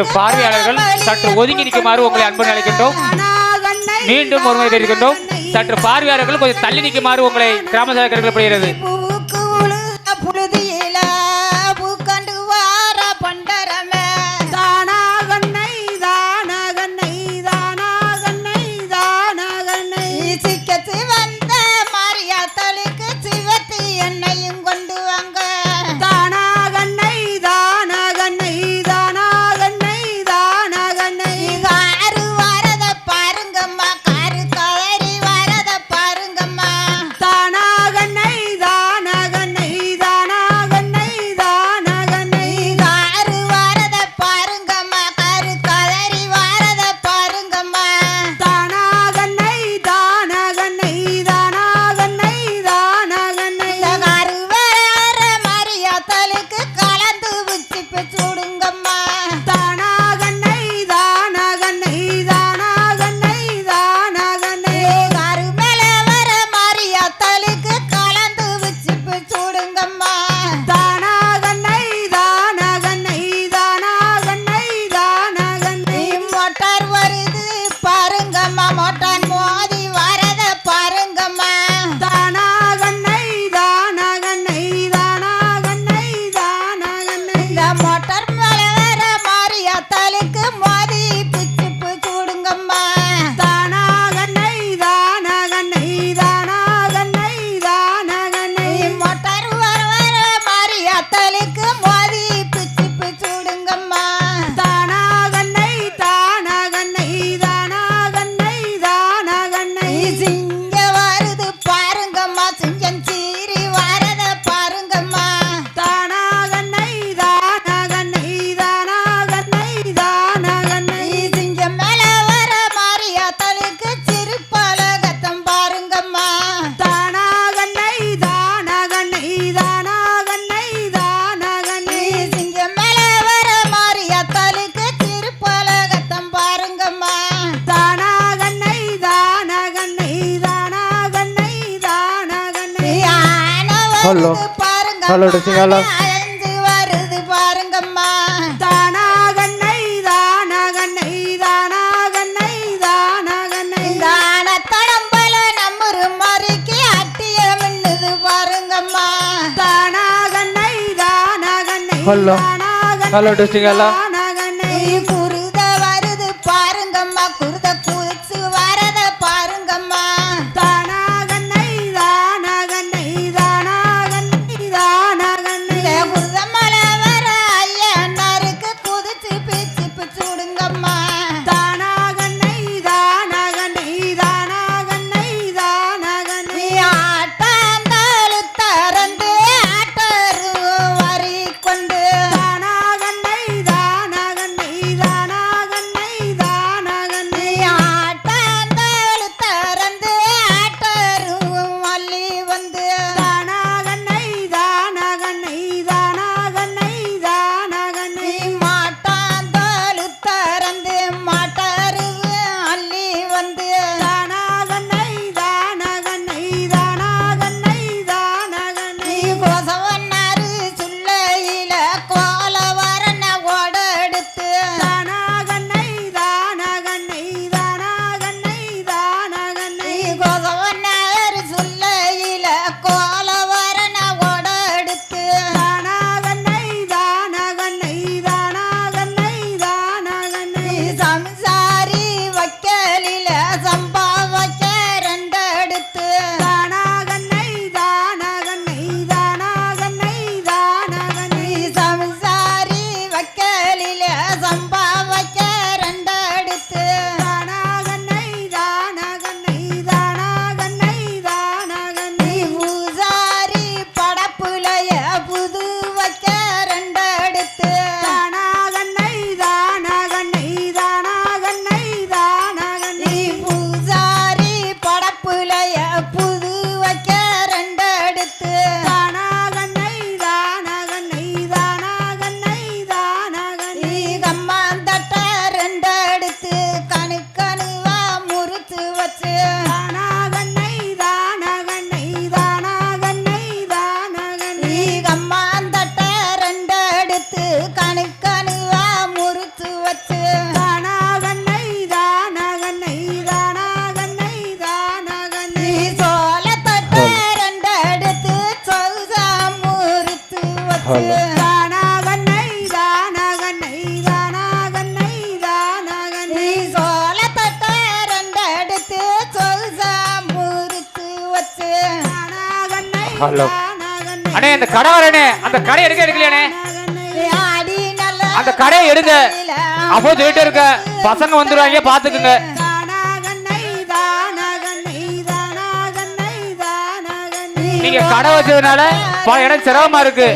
சற்று பார்வையாளர்கள் சற்று ஒதுங்கி நிற்குமாறு உங்களை அன்பு அழைக்கின்றோம் மீண்டும் ஒருமுறை தெரிவிக்கின்றோம் சற்று பார்வையாளர்கள் கொஞ்சம் தள்ளி நிற்குமாறு உங்களை கிராம சபை கருக்கப்படுகிறது இந்த மொட்டை hello hello. Hello hello testing hello. Hello. அண்ணே அந்த கடை வரேனே அந்த கடை எடுக்க எடுக்கலையானே அந்த கடையை எடுங்க. அப்போ சொல்லிட்டு இருக்க. பசங்க வந்துடுவாங்க பாத்துக்குங்க நீங்க கடை வச்சதுனால இடம் சிரமமா இருக்கு.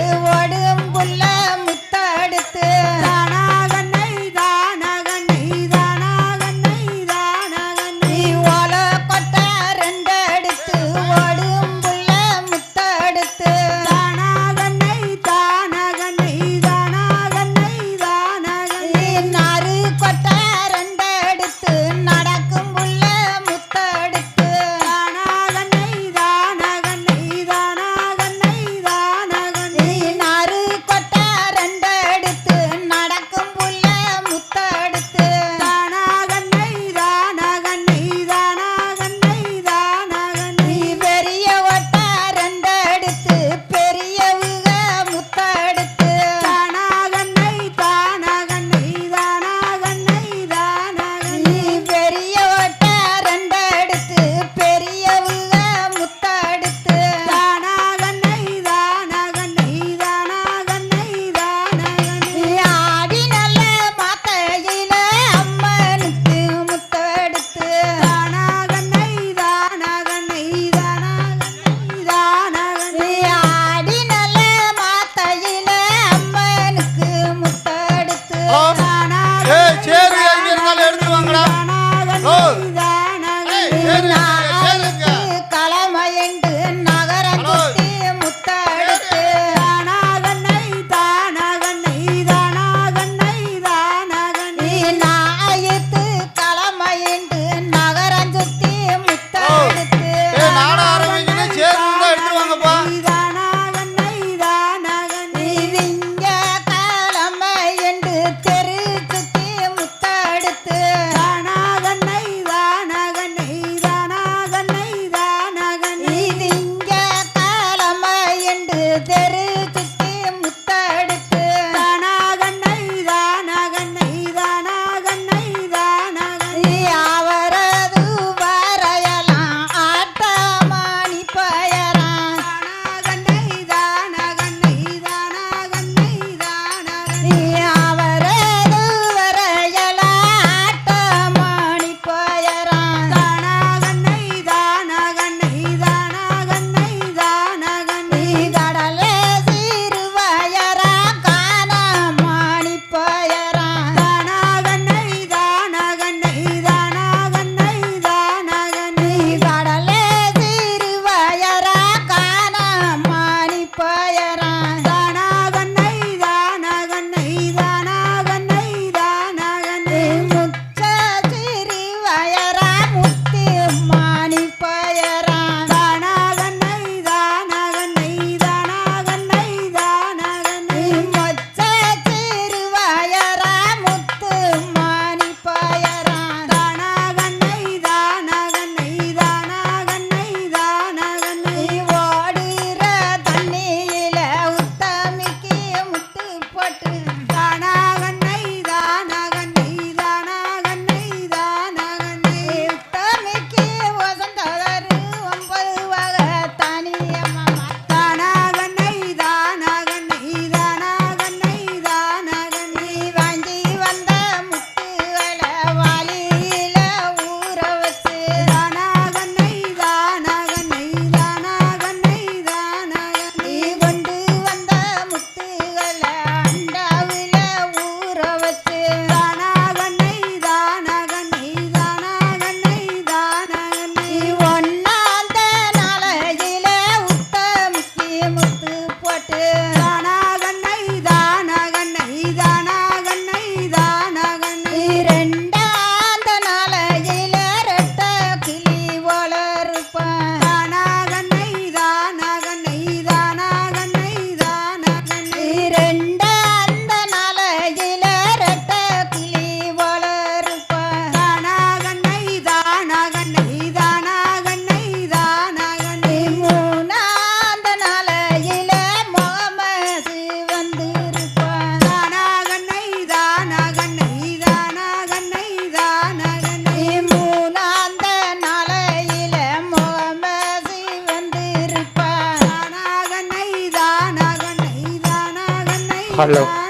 ஹலோ